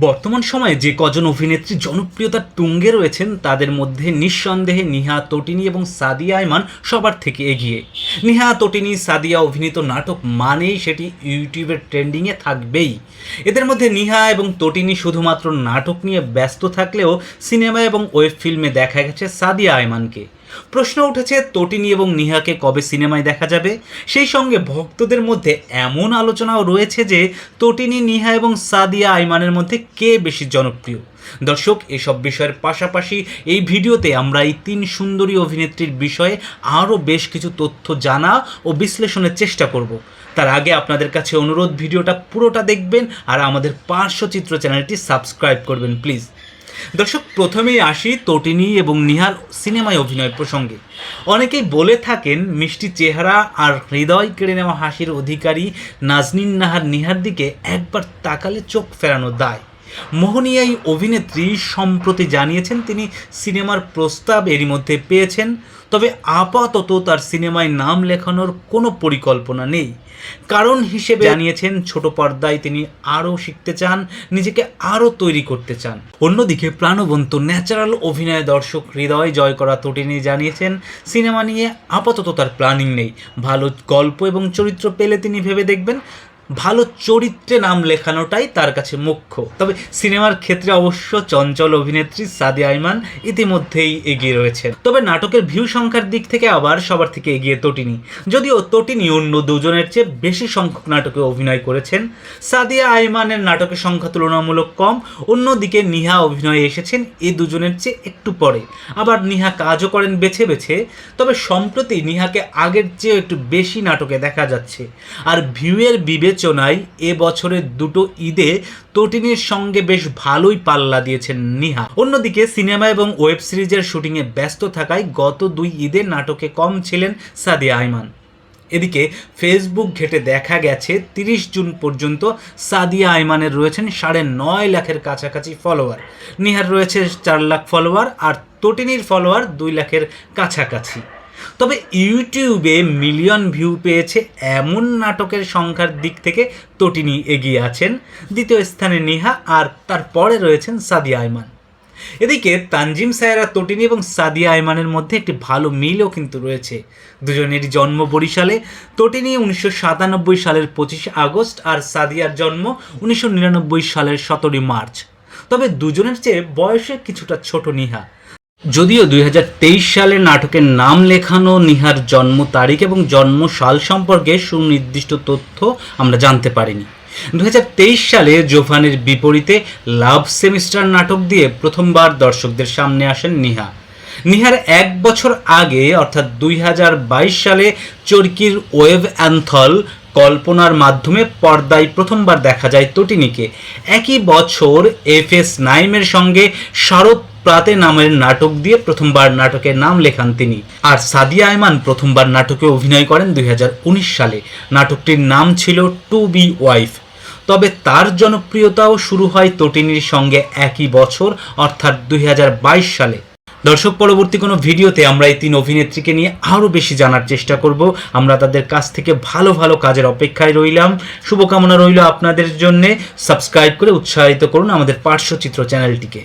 বর্তমান সময়ে যে কজন অভিনেত্রী জনপ্রিয়তার তুঙ্গে রয়েছেন, তাদের মধ্যে নিঃসন্দেহে নিহা তটিনী এবং সাদিয়া আয়মান সবার থেকে এগিয়ে। নিহা তটিনী, সাদিয়া অভিনীত নাটক মানেই সেটি ইউটিউবের ট্রেন্ডিংয়ে থাকবেই। এদের মধ্যে নিহা এবং তটিনী শুধুমাত্র নাটক নিয়ে ব্যস্ত থাকলেও সিনেমা এবং ওয়েব ফিল্মে দেখা গেছে সাদিয়া আয়মানকে। প্রশ্ন উঠেছে তটিনী এবং নিহাকে কবে সিনেমায় দেখা যাবে? সেই সঙ্গে ভক্তদের মধ্যে এমন আলোচনাও রয়েছে যে তটিনী, নিহা এবং সাদিয়া আইমানের মধ্যে কে বেশি জনপ্রিয়? দর্শক, এসব বিষয়ের পাশাপাশি এই ভিডিওতে আমরা এই তিন সুন্দরী অভিনেত্রীর বিষয়ে আরও বেশ কিছু তথ্য জানা ও বিশ্লেষণের চেষ্টা করব। তার আগে আপনাদের কাছে অনুরোধ, ভিডিওটা পুরোটা দেখবেন আর আমাদের পার্শ্বচিত্র চ্যানেলটি সাবস্ক্রাইব করবেন, প্লিজ। দর্শক, প্রথমেই আসি তটিনী এবং নিহার সিনেমায় অভিনয় প্রসঙ্গে। অনেকেই বলে থাকেন, মিষ্টি চেহারা আর হৃদয় কেড়ে নেওয়া হাসির অধিকারী নাজনীন নাহার নিহার দিকে একবার তাকালে চোখ ফেরানো দায়। মোহনীয়াই অভিনেত্রী সম্প্রতি জানিয়েছেন তিনি সিনেমার প্রস্তাব এরই মধ্যে পেয়েছেন, তবে আপাতত তার সিনেমায় নাম লেখানোর কোনো পরিকল্পনা নেই। কারণ হিসেবে জানিয়েছেন, ছোট পর্দায় তিনি আরও শিখতে চান, নিজেকে আরও তৈরি করতে চান। অন্যদিকে প্রাণবন্ত ন্যাচারাল অভিনয় দর্শক হৃদয় জয় করা তটিনী জানিয়েছেন, সিনেমা নিয়ে আপাতত তার প্ল্যানিং নেই। ভালো গল্প এবং চরিত্র পেলে তিনি ভেবে দেখবেন ভালো চরিত্রে নাম লেখানোটাই তার কাছে মুখ্য। তবে সিনেমার ক্ষেত্রে অবশ্য চঞ্চল অভিনেত্রী সাদি আইমান ইতিমধ্যেই এগিয়ে রয়েছেন। তবে নাটকের ভিউ সংখ্যার দিক থেকে আবার সবার থেকে এগিয়ে তটিনী। যদিও তটিনী অন্য দুজনের চেয়ে বেশি সংখ্যক নাটকে অভিনয় করেছেন। সাদিয়া আইমানের নাটকের সংখ্যা তুলনামূলক কম, অন্যদিকে নিহা অভিনয়ে এসেছেন এই দুজনের চেয়ে একটু পরে। আবার নিহা কাজও করেন বেছে বেছে, তবে সম্প্রতি নিহাকে আগের চেয়ে একটু বেশি নাটকে দেখা যাচ্ছে। আর ভিউয়ের বিবেচনায় এ বছরের দুটো ঈদে তটিনীর সঙ্গে বেশ ভালোই পাল্লা দিয়েছেন নিহা। অন্যদিকে সিনেমা এবং ওয়েব সিরিজের শুটিংয়ে ব্যস্ত থাকায় গত দুই ঈদে নাটকে কম ছিলেন সাদিয়া আইমান এদিকে ফেসবুক ঘেটে দেখা গেছে, তিরিশ জুন পর্যন্ত সাদিয়া আইমানের রয়েছেন সাড়ে নয় লাখের কাছাকাছি ফলোয়ার। নিহার রয়েছে চার লাখ ফলোয়ার আর তটিনীর ফলোয়ার দুই লাখের কাছাকাছি। তবে ইউটিউবে মিলিয়ন ভিউ পেয়েছে এমন নাটকের সংখ্যার দিক থেকে তটিনী এগিয়ে আছেন দ্বিতীয় স্থানে নিহা আর তারপরে রয়েছেন সাদিয়া আইমান এদিকে তানজিম সায়রা তটিনী এবং সাদিয়া আইমানের মধ্যে একটি ভালো মিলও কিন্তু রয়েছে। দুজনের জন্ম বরিশালে, তটিনী উনিশশো সাতানব্বই সালের পঁচিশে আগস্ট আর সাদিয়ার জন্ম উনিশশো নিরানব্বই সালের সতেরোই মার্চ। তবে দুজনের চেয়ে বয়সে কিছুটা ছোট নিহা। যদিও দুই হাজার তেইশ সালে নাটকের নাম লেখানো নিহার জন্ম তারিখ এবং জন্ম সাল সম্পর্কে সুনির্দিষ্ট তথ্য আমরা জানতে পারিনি। দুই হাজার তেইশ সালে জোভানের বিপরীতে লাভ সেমিস্টার নাটক দিয়ে প্রথমবার দর্শকদের সামনে আসেন নিহা। নিহার এক বছর আগে, অর্থাৎ দুই হাজার বাইশ সালে, চরকির ওয়েভ অ্যান্থল কল্পনার মাধ্যমে পর্দায় প্রথমবার দেখা যায় তটিনীকে। একই বছর এফ এস নাইমের সঙ্গে শরৎ প্রাতে নামের নাটক দিয়ে প্রথমবার নাটকের নাম লেখান তিনি। আর সাদিয়া আয়মান প্রথমবার নাটকে অভিনয় করেন দুই হাজার উনিশ সালে। নাটকটির নাম ছিল টু বি ওয়াইফ। তবে তার জনপ্রিয়তাও শুরু হয় তটিনীর সঙ্গে একই বছর, অর্থাৎ দুই হাজার বাইশ সালে। দর্শক, পরবর্তী কোনো ভিডিওতে আমরা এই তিন অভিনেত্রীকে নিয়ে আরও বেশি জানার চেষ্টা করব। আমরা তাদের কাছ থেকে ভালো ভালো কাজের অপেক্ষায় রইলাম। শুভকামনা রইল আপনাদের জন্যে। সাবস্ক্রাইব করে উৎসাহিত করুন আমাদের পার্শ্বচিত্র চ্যানেলটিকে।